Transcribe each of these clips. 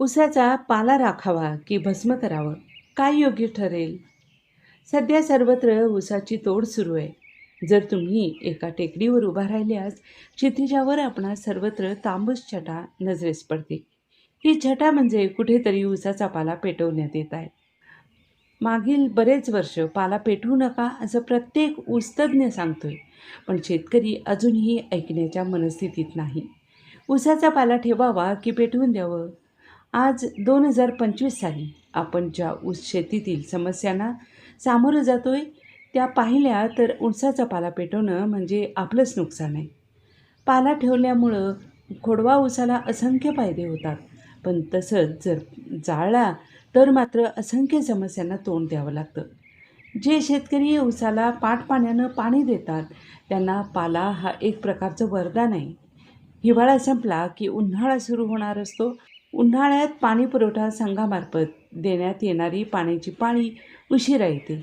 उसाचा पाला राखावा की भस्म करावं? काय योग्य ठरेल? सध्या सर्वत्र उसाची तोड सुरू आहे. जर तुम्ही एका टेकडीवर उभा राहिल्यास क्षितिजावर आपणास सर्वत्र तांबूस छटा नजरेस पडते ही छटा म्हणजे कुठेतरी उसाचा पाला पेटवण्यात येत आहे. मागील बरेच वर्ष पाला पेटवू नका असं प्रत्येक ऊसतज्ञ सांगतोय पण शेतकरी अजूनही ऐकण्याच्या मनस्थितीत नाही. उसाचा पाला ठेवावा की पेटवून द्यावं? आज दोन हजार पंचवीस साली आपण ज्या ऊस शेतीतील समस्यांना सामोरं जातो आहे त्या पाहिल्या तर ऊसाचा पाला पेटवणं म्हणजे आपलंच नुकसान आहे. पाला ठेवल्यामुळं खोडवा ऊसाला असंख्य फायदे होतात पण तसंच जर जाळला तर मात्र असंख्य समस्यांना तोंड द्यावं लागतं. जे शेतकरी ऊसाला पाण्यानं पाणी देतात त्यांना पाला हा एक प्रकारचं वरदान आहे. हिवाळा संपला की उन्हाळा सुरू होणार असतो उन्हाळ्यात पाणी पुरवठा संघामार्फत देण्यात येणारी पाण्याची पाळी उशिरा येते.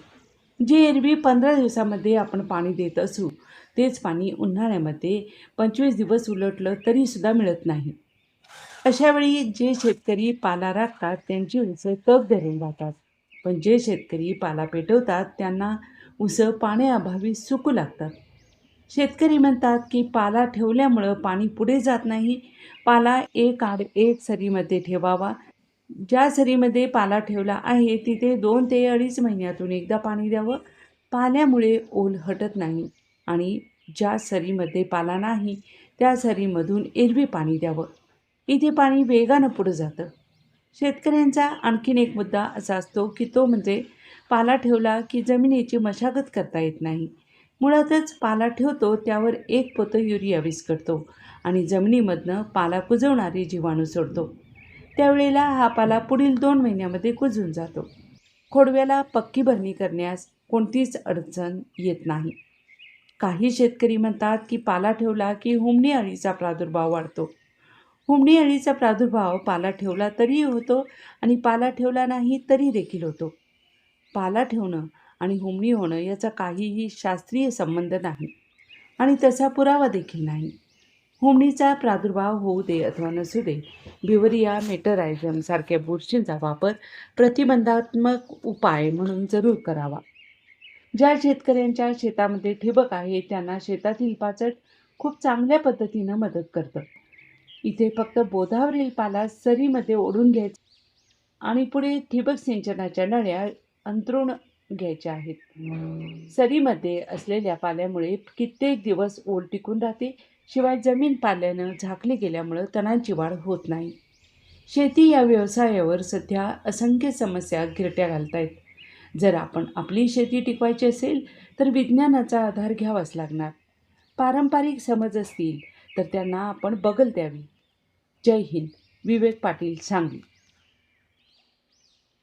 जे एरवी पंधरा दिवसामध्ये आपण पाणी देत असू तेच पाणी उन्हाळ्यामध्ये पंचवीस दिवस उलटलं तरीसुद्धा मिळत नाही. अशावेळी जे शेतकरी पाला राखतात त्यांची उसे तग धरून जातात पण जे शेतकरी पाला पेटवतात त्यांना उसं पाण्याअभावी सुकू लागतात. शेतकरी म्हणतात की पाला ठेवल्यामुळं पाणी पुढे जात नाही. पाला एक आड एक सरीमध्ये ठेवावा. ज्या सरीमध्ये पाला ठेवला आहे तिथे दोन ते अडीच महिन्यातून एकदा पाणी द्यावं. पाल्यामुळे ओल हटत नाही आणि ज्या सरीमध्ये पाला नाही त्या सरीमधून एरवी पाणी द्यावं. इथे पाणी वेगानं पुढं जातं. शेतकऱ्यांचा आणखीन एक मुद्दा असा असतो की तो म्हणजे पाला ठेवला की जमिनीची मशागत करता येत नाही. मुळातच पाला ठेवतो त्यावर एक पोतं युरिया विस्कटतो आणि जमिनीमधनं पाला कुजवणारे जीवाणू सोडतो. त्यावेळेला हा पाला पुढील दोन महिन्यामध्ये कुजून जातो. खोडव्याला पक्की भरणी करण्यास कोणतीच अडचण येत नाही. काही शेतकरी म्हणतात की पाला ठेवला की हुमणी अळीचा प्रादुर्भाव वाढतो. हुमणी अळीचा प्रादुर्भाव पाला ठेवला तरीही होतो आणि पाला ठेवला नाही तरी देखील होतो. पाला ठेवणं आणि हुमणी होणं याचा काहीही शास्त्रीय संबंध नाही आणि तसा पुरावा देखील नाही. हुमणीचा प्रादुर्भाव होऊ दे अथवा नसू दे बिवरिया मेटरायझम सारख्या बुरशींचा वापर प्रतिबंधात्मक उपाय म्हणून जरूर करावा. ज्या शेतकऱ्यांच्या शेतामध्ये ठिबक आहे त्यांना शेतातील पाचट खूप चांगल्या पद्धतीनं मदत करतं. इथे फक्त बोधावरील पाला सरीमध्ये ओढून घ्यायचा आणि पुढे ठिबक सिंचनाच्या नळ्या अंतरुण घ्यायच्या आहेत. सरीमध्ये असलेल्या पाल्यामुळे कित्येक दिवस ओल टिकून राहते. शिवाय जमीन पाल्यानं झाकली गेल्यामुळं तणांची वाढ होत नाही. शेती या व्यवसायावर सध्या असंख्य समस्या गिरट्या घालत आहेत जर आपण आपली शेती टिकवायची असेल तर विज्ञानाचा आधार घ्यावाच लागणार. पारंपरिक समज असतील तर त्यांना आपण बगल द्यावी. जय हिंद. विवेक पाटील सांगली.